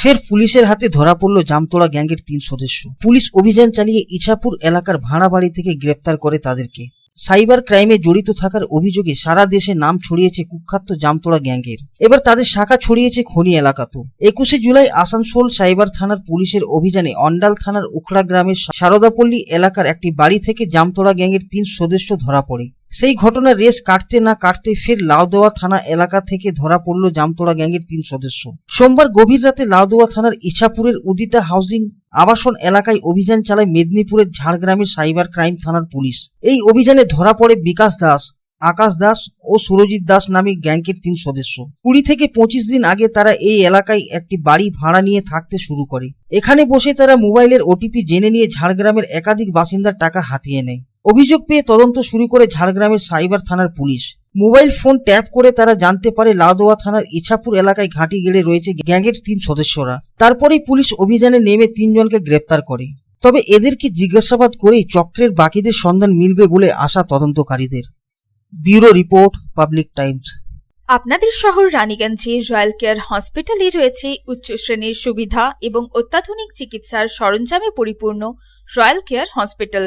ফের পুলিশের হাতে ধরা পড়ল জামতোড়া গ্যাংয়ের তিন সদস্য। পুলিশ অভিযান চালিয়ে ইছাপুর এলাকার ভাড়া বাড়ি থেকে গ্রেপ্তার করে তাদেরকে। সাইবার ক্রাইমে জড়িত থাকার অভিযোগে সারা দেশে নাম ছড়িয়েছে কুখ্যাত জামতোড়া গ্যাংয়ের। এবার তাদের শাখা ছড়িয়েছে খনি এলাকাতেও একুশে জুলাই আসানসোল সাইবার থানার পুলিশের অভিযানে অন্ডাল থানার উখড়া গ্রামের সারদাপল্লী এলাকার একটি বাড়ি থেকে জামতোড়া গ্যাংয়ের তিন সদস্য ধরা পড়ে। সেই ঘটনার রেস কাটতে না কাটতে ফের লাউদোয়া থানা এলাকা থেকে ধরা পড়ল জামতোড়া গ্যাংয়ের তিন সদস্য। সোমবার গভীর রাতে লাউদোয়া থানার ইছাপুরের উদিতা হাউজিং আবাসন এলাকায় অভিযান চালায় মেদিনীপুরের ঝাড়গ্রামের সাইবার ক্রাইম থানার পুলিশ। এই অভিযানে ধরা পড়ে বিকাশ দাস, আকাশ দাস ও সুরজিৎ দাস নামে গ্যাংকের তিন সদস্য। কুড়ি থেকে পঁচিশ দিন আগে তারা এই এলাকায় একটি বাড়ি ভাড়া নিয়ে থাকতে শুরু করে। এখানে বসে তারা মোবাইলের ওটিপি জেনে নিয়ে ঝাড়গ্রামের একাধিক বাসিন্দার টাকা হাতিয়ে নেয়। অভিযোগ পেয়ে তদন্ত শুরু করে ঝাড়গ্রামের সাইবার থানার পুলিশ। মোবাইল ফোন ট্যাপ করে তারা জানতে পারে লাউদোয়া থানার ইছাপুর এলাকায় ঘাঁটি গেড়ে রয়েছে গ্যাংয়ের তিন সদস্যরা। তারপরেই পুলিশ অভিযানে নেমে তিনজনকে গ্রেপ্তার করে। তবে এদেরকে জিজ্ঞাসাবাদ করেই চক্রের বাকিদের সন্ধান মিলবে বলে আশা তদন্তকারীদের। Bureau report, Public Times. আপনাদের শহর রানীগঞ্জে রয়্যাল কেয়ার হসপিটালে রয়েছে উচ্চ শ্রেণির সুবিধা এবং অত্যাধুনিক চিকিৎসার সরঞ্জামে পরিপূর্ণ রয়্যাল কেয়ার হসপিটাল।